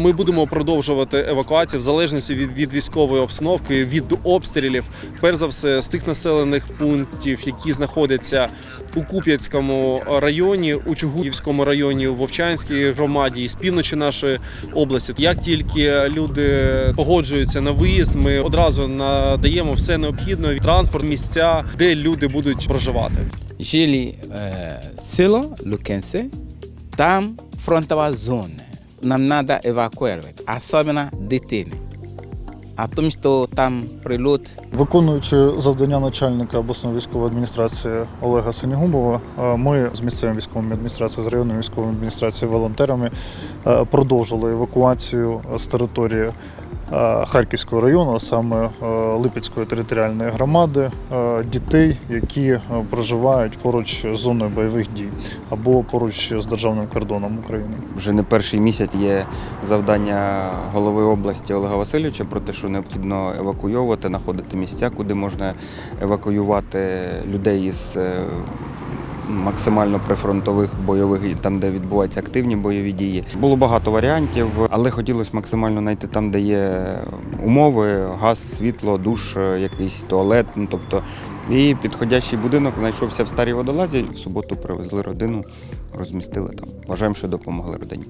Ми будемо продовжувати евакуацію в залежності від, від військової обстановки, від обстрілів. Перш за все, з тих населених пунктів, які знаходяться у Куп'янському районі, у Чугуївському районі, у Вовчанській громаді і з півночі нашої області. Як тільки люди погоджуються на виїзд, ми одразу надаємо все необхідне транспорт, місця, де люди будуть проживати. жили е, село Лукенсе, там фронтова зона. Нам надо евакуювати, особливо дитини. А тому, що там прилюд. Виконуючи завдання начальника обласної військової адміністрації Олега Синігубова, е, ми з місцевими військовою адміністрацією, з районною військовою адміністрацією, волонтерами е, продовжили евакуацію з території Харківського району, а саме е, Липецької територіальної громади, е, дітей, які е, проживають поруч з зоною бойових дій або поруч з державним кордоном України. Вже не перший місяць є завдання голови області Олега Васильовича про те, що необхідно евакуйовувати, знаходити місця, куди можна евакуювати людей із е, максимально прифронтових бойових там, де відбуваються активні бойові дії. Було багато варіантів, але хотілося максимально знайти там, де є умови: газ, світло, душ, е, якийсь туалет. Ну тобто, і підходящий будинок знайшовся в старій водолазі. В суботу привезли родину, розмістили там. Вважаємо, що допомогли родині.